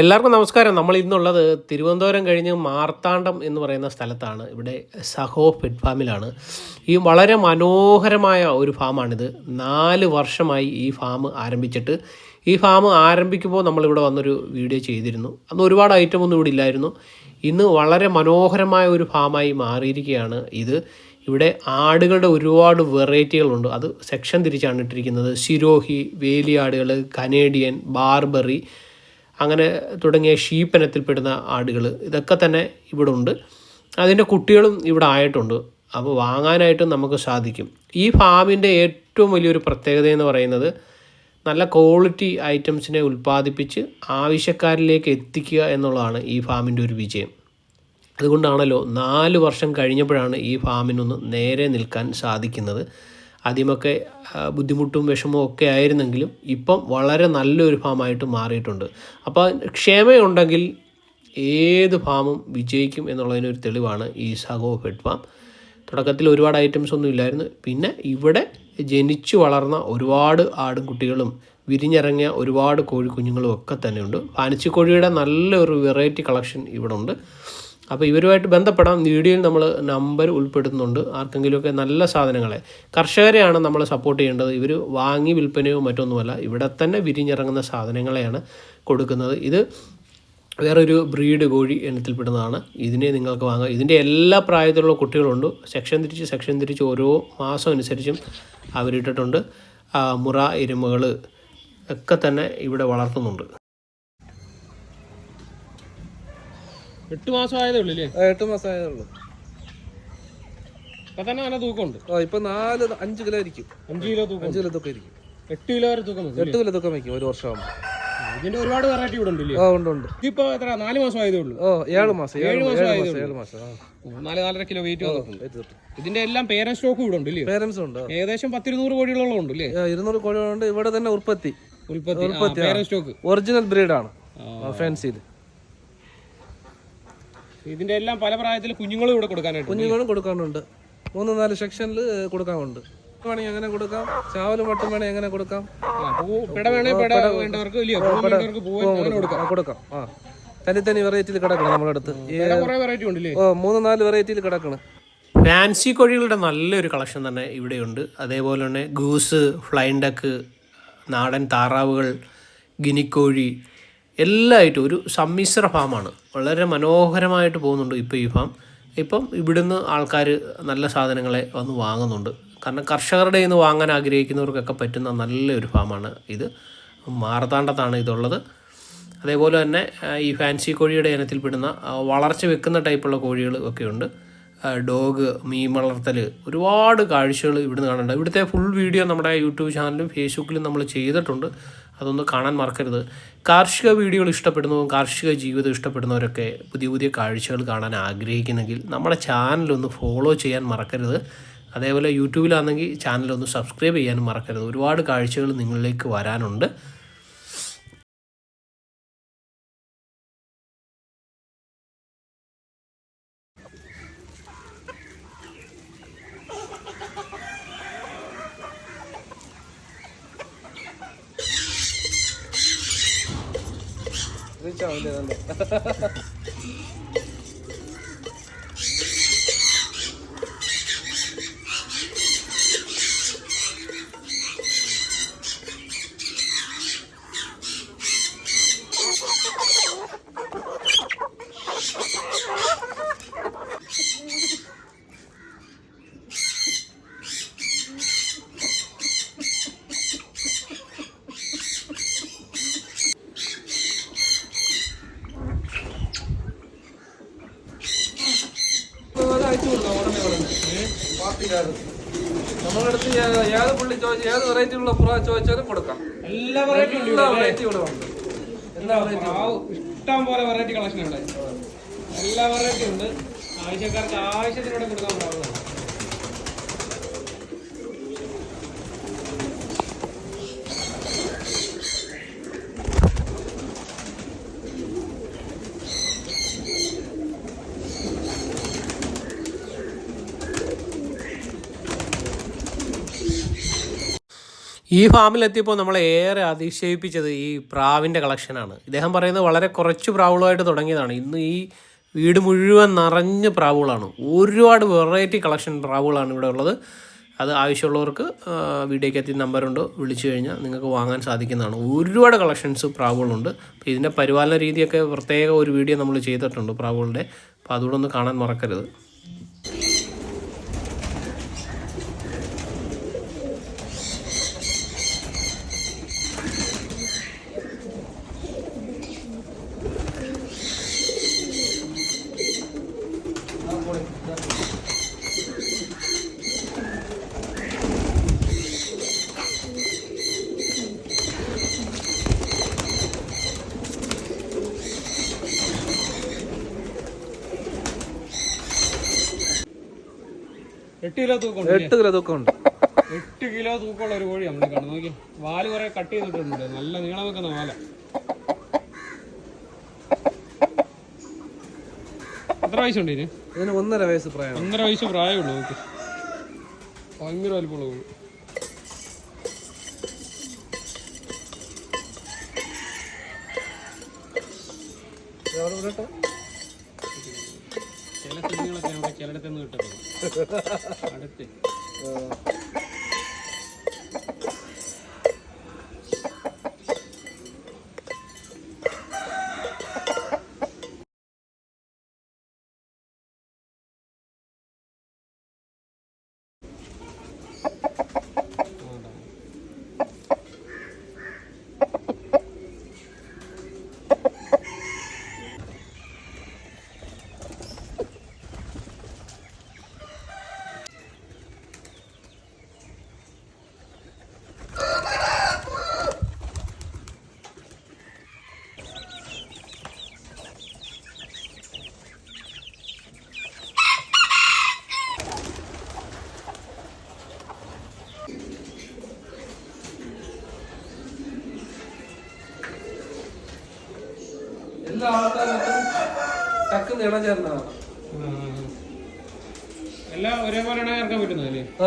എല്ലാവർക്കും നമസ്കാരം. നമ്മൾ ഇന്നുള്ളത് തിരുവനന്തപുരം കഴിഞ്ഞ് മാർത്താണ്ഡം എന്ന് പറയുന്ന സ്ഥലത്താണ്. ഇവിടെ സഹോ ഫെഡ് ഫാമിലാണ്. ഈ വളരെ മനോഹരമായ ഒരു ഫാമാണിത്. നാല് വർഷമായി ഈ ഫാം ആരംഭിച്ചിട്ട്. ഈ ഫാം ആരംഭിക്കുമ്പോൾ നമ്മളിവിടെ വന്നൊരു വീഡിയോ ചെയ്തിരുന്നു. അന്ന് ഒരുപാട് ഐറ്റം ഒന്നും ഇവിടെ ഇല്ലായിരുന്നു. ഇന്ന് വളരെ മനോഹരമായ ഒരു ഫാമായി മാറിയിരിക്കുകയാണ് ഇത്. ഇവിടെ ആടുകളുടെ ഒരുപാട് വെറൈറ്റികളുണ്ട്. അത് സെക്ഷൻ തിരിച്ചാണ് ഇട്ടിരിക്കുന്നത്. സിരോഹി വേലിയാടുകൾ കനേഡിയൻ ബാർബറി അങ്ങനെ തുടങ്ങിയ ഷീപ്പനത്തിൽപ്പെടുന്ന ആടുകൾ ഇതൊക്കെ തന്നെ ഇവിടെ ഉണ്ട് അതിന്റെ കുട്ടികളും ഇവിടെ ആയിട്ടുണ്ട്. അപ്പോൾ വാങ്ങാനായിട്ട് നമുക്ക് സാധിക്കും. ഈ ഫാമിന്റെ ഏറ്റവും വലിയൊരു പ്രത്യേകത എന്ന് പറയുന്നത് നല്ല ക്വാളിറ്റി ഐറ്റംസിനെ ഉൽപ്പാദിപ്പിച്ച് ആവശ്യക്കാരിലേക്ക് എത്തിക്കുക എന്നുള്ളതാണ് ഈ ഫാമിന്റെ ഒരു വിജയം. അതുകൊണ്ടാണല്ലോ നാല് വർഷം കഴിഞ്ഞപ്പോഴാണ് ഈ ഫാമിനൊന്ന് നേരെ നിൽക്കാൻ സാധിക്കുന്നത്. ആദ്യമൊക്കെ ബുദ്ധിമുട്ടും വിഷമവും ഒക്കെ ആയിരുന്നെങ്കിലും ഇപ്പം വളരെ നല്ലൊരു ഫാമായിട്ട് മാറിയിട്ടുണ്ട്. അപ്പോൾ ക്ഷമയുണ്ടെങ്കിൽ ഏത് ഫാമും വിജയിക്കും എന്നുള്ളതിനൊരു തെളിവാണ് ഈ സഗോ ഫെഡ് ഫാം. തുടക്കത്തിൽ ഒരുപാട് ഐറ്റംസ് ഒന്നും ഇല്ലായിരുന്നു. പിന്നെ ഇവിടെ ജനിച്ചു വളർന്ന ഒരുപാട് ആടും കുട്ടികളും വിരിഞ്ഞിറങ്ങിയ ഒരുപാട് കോഴിക്കുഞ്ഞുങ്ങളും ഒക്കെ തന്നെയുണ്ട്. പാനിച്ചിക്കോഴിയുടെ നല്ലൊരു വെറൈറ്റി കളക്ഷൻ ഇവിടെ ഉണ്ട് അപ്പോൾ ഇവരുമായിട്ട് ബന്ധപ്പെടാം വീഡിയോയിൽ നമ്മൾ നമ്പർ ഉൾപ്പെടുത്തുന്നുണ്ട്. ആർക്കെങ്കിലുമൊക്കെ നല്ല സാധനങ്ങളെ. കർഷകരെയാണ് നമ്മൾ സപ്പോർട്ട് ചെയ്യേണ്ടത്. ഇവർ വാങ്ങി വിൽപ്പനയോ മറ്റൊന്നുമല്ല ഇവിടെ തന്നെ വിരിഞ്ഞിറങ്ങുന്ന സാധനങ്ങളെയാണ് കൊടുക്കുന്നത്. ഇത് വേറൊരു ബ്രീഡ് കോഴി ഇനത്തിൽപ്പെടുന്നതാണ്. ഇതിനെ നിങ്ങൾക്ക് വാങ്ങാം. ഇതിന്റെ എല്ലാ പ്രായത്തിലുള്ള കുട്ടികളുണ്ട്. സെക്ഷൻ തിരിച്ച് സെക്ഷൻ തിരിച്ച് ഓരോ മാസം അനുസരിച്ചും അവരിട്ടിട്ടുണ്ട്. മുറ എരുമകൾ ഒക്കെ തന്നെ ഇവിടെ വളർത്തുന്നുണ്ട്. എട്ട് മാസം ആയതേ ഉള്ളൂ അല്ലേ എട്ട് മാസം ആയതേ ഉള്ളൂ. ഇപ്പം തന്നെ നല്ല തൂക്കമുണ്ട്. ആ ഇപ്പൊ നാല് അഞ്ച് കിലോ ഇരിക്കും. അഞ്ച് കിലോ തൂക്കം. അഞ്ച് കിലോ തൂക്കം ഇരിക്കും. എട്ട് കിലോ വരെ തൂക്കം വെക്കും എട്ട് കിലോ തൂക്കം വയ്ക്കും ഒരു വർഷം ആകുമ്പോൾ ഇതിന്റെ ഒരുപാട് വെറൈറ്റി ഇവിടെ ഉണ്ട് ആ ഉണ്ട് ഉണ്ട്. ഇതിപ്പോ എത്ര? നാല് മാസം ആയതേ ഉള്ളൂ ഓ ഏഴ് മാസം ഏഴ് മാസം ഏഴ് നാല് നാലര കിലോ വെയിറ്റ് വന്നിട്ടുണ്ട്. ഇത് ഇതിന്റെ എല്ലാം പേരന്റ് സ്റ്റോക്ക് ഇവിടെ ഉണ്ട് പേരൻസ് ഉണ്ട് ഏകദേശം പത്തിരുന്നൂറ് കോടികളോളം ഉണ്ട് ഇരുന്നൂറ് കോഴികളുണ്ട് ഇവിടെ തന്നെ ഉൽപ്പത്തി. ഉൽപ്പത്തി. സ്റ്റോക്ക് ഒറിജിനൽ ബ്രീഡാണ് ഫാൻസിയിൽ ഇതിന്റെ എല്ലാം പല പ്രായത്തിൽ കുഞ്ഞുങ്ങളും ഇവിടെ കൊടുക്കാനുണ്ട് കുഞ്ഞുങ്ങളും കൊടുക്കാനുണ്ട്. മൂന്ന് നാല് സെക്ഷനിൽ കൊടുക്കാനുണ്ട്. വേണമെങ്കിൽ എങ്ങനെ കൊടുക്കാം? ചാവലും വട്ടും വേണമെങ്കിൽ എങ്ങനെ കൊടുക്കാം? കൊടുക്കാം? ആ, കൊടുക്കാം. ആ തനി തനി വെറൈറ്റിയിൽ കിടക്കണം നമ്മുടെ അടുത്ത് ഓ മൂന്ന് നാല് വെറൈറ്റിയിൽ കിടക്കണം. ഫാൻസി കോഴികളുടെ നല്ലൊരു കളക്ഷൻ തന്നെ ഇവിടെയുണ്ട്. അതേപോലെ തന്നെ ഗൂസ് ഫ്ലൈൻഡക്ക് നാടൻ താറാവുകൾ ഗിനിക്കോഴി എല്ലായിട്ടും ഒരു സമ്മിശ്ര ഫാമാണ്. വളരെ മനോഹരമായിട്ട് പോകുന്നുണ്ട് ഇപ്പോൾ ഈ ഫാം. ഇപ്പം ഇവിടുന്ന് ആൾക്കാർ നല്ല സാധനങ്ങളെ വന്ന് വാങ്ങുന്നുണ്ട്. കാരണം കർഷകരുടെ നിന്ന് വാങ്ങാൻ ആഗ്രഹിക്കുന്നവർക്കൊക്കെ പറ്റുന്ന നല്ലൊരു ഫാമാണ് ഇത്. മാറത്താണ്ടത്താണ് ഇതുള്ളത്. അതേപോലെ തന്നെ ഈ ഫാൻസി കോഴിയുടെ ഇനത്തിൽപ്പെടുന്ന വളർച്ച വെക്കുന്ന ടൈപ്പുള്ള കോഴികൾ ഒക്കെയുണ്ട് ഡോഗ് മീൻ വളർത്തൽ ഒരുപാട് കാഴ്ചകൾ ഇവിടുന്ന് കാണുന്നുണ്ട് ഇവിടുത്തെ ഫുൾ വീഡിയോ നമ്മുടെ യൂട്യൂബ് ചാനലും ഫേസ്ബുക്കിലും നമ്മൾ ചെയ്തിട്ടുണ്ട്. അതൊന്ന് കാണാൻ മറക്കരുത്. കാർഷിക വീഡിയോകൾ ഇഷ്ടപ്പെടുന്നതും കാർഷിക ജീവിതം ഇഷ്ടപ്പെടുന്നവരൊക്കെ പുതിയ പുതിയ കാഴ്ചകൾ കാണാൻ ആഗ്രഹിക്കുന്നെങ്കിൽ നമ്മുടെ ചാനലൊന്ന് ഫോളോ ചെയ്യാൻ മറക്കരുത്. അതേപോലെ യൂട്യൂബിലാണെങ്കിൽ ചാനലൊന്ന് സബ്സ്ക്രൈബ് ചെയ്യാനും മറക്കരുത്. ഒരുപാട് കാഴ്ചകൾ നിങ്ങളിലേക്ക് വരാനുണ്ട്. ちゃうんでなんで അയച്ചു കൊടുക്കാം ഉടനെ ഉടനെ പാർട്ടിക്കാർ നമ്മുടെ അടുത്ത് ഏ- ഏത് പുള്ളി ചോദിച്ച ഏത് വെറൈറ്റി ഉള്ള പുറ ചോദിച്ചാലും കൊടുക്കാം. എല്ലാ ഉണ്ട് എല്ലാ വെറൈറ്റി ഇഷ്ടം പോലെ വെറൈറ്റി കളക്ഷൻ ഉണ്ട്. എല്ലാ വെറൈറ്റി ഉണ്ട്. ആവശ്യക്കാർക്ക് ആവശ്യത്തിനൂടെ കൊടുക്കാൻ പറ്റാവുന്നതാണ് ഈ ഫാമിലെത്തിയപ്പോൾ നമ്മളെ ഏറെ അതിശയിപ്പിച്ചത് ഈ പ്രാവിന്റെ കളക്ഷനാണ്. ഇദ്ദേഹം പറയുന്നത് വളരെ കുറച്ച് പ്രാവുകളായിട്ട് തുടങ്ങിയതാണ്. ഇന്ന് ഈ വീട് മുഴുവൻ നിറഞ്ഞ് പ്രാവുകളാണ്. ഒരുപാട് വെറൈറ്റി കളക്ഷൻ പ്രാവുകളാണ് ഇവിടെ ഉള്ളത്. അത് ആവശ്യമുള്ളവർക്ക് വീഡിയോയ്ക്ക് എത്തി നമ്പറുണ്ട് വിളിച്ചു കഴിഞ്ഞാൽ നിങ്ങൾക്ക് വാങ്ങാൻ സാധിക്കുന്നതാണ്. ഒരുപാട് കളക്ഷൻസ് പ്രാവുകളുണ്ട്. അപ്പോൾ ഇതിന്റെ പരിപാലന രീതിയൊക്കെ പ്രത്യേക ഒരു വീഡിയോ നമ്മൾ ചെയ്തിട്ടുണ്ട് പ്രാവുകളുടെ. അപ്പോൾ അതുകൂടെ ഒന്ന് കാണാൻ മറക്കരുത്. എട്ട് കിലോ തൂക്കം എട്ട് കിലോ തൂക്കമുണ്ട് എട്ട് കിലോ തൂക്കമുള്ള ഒരു കോഴി നമ്മൾ കണ്ടു നോക്കി വാൽ കുറെ കട്ട് ചെയ്തിട്ടുണ്ട്. നല്ല നീളം വെക്കുന്ന വാല. എത്ര വയസ്സുണ്ട് ഇതിന്? ഇതിന് ഒന്നര വയസ്സ് പ്രായം. ഒന്നര വയസ്സ് പ്രായമുള്ളൂ നോക്കി ഭയങ്കര വലിപ്പമുള്ള കോഴി. ചില കുഞ്ഞുങ്ങളൊക്കെ ചിലയിടത്ത് നിന്ന് കിട്ടുന്നത്. അടുത്ത്. എല്ലാ ആൾക്കാരും ടക്ക് നീളം ചേർന്നതാണ് എല്ലാം ഒരേപോലെ ഇറക്കാൻ പറ്റുന്നത് അല്ലേ? ആ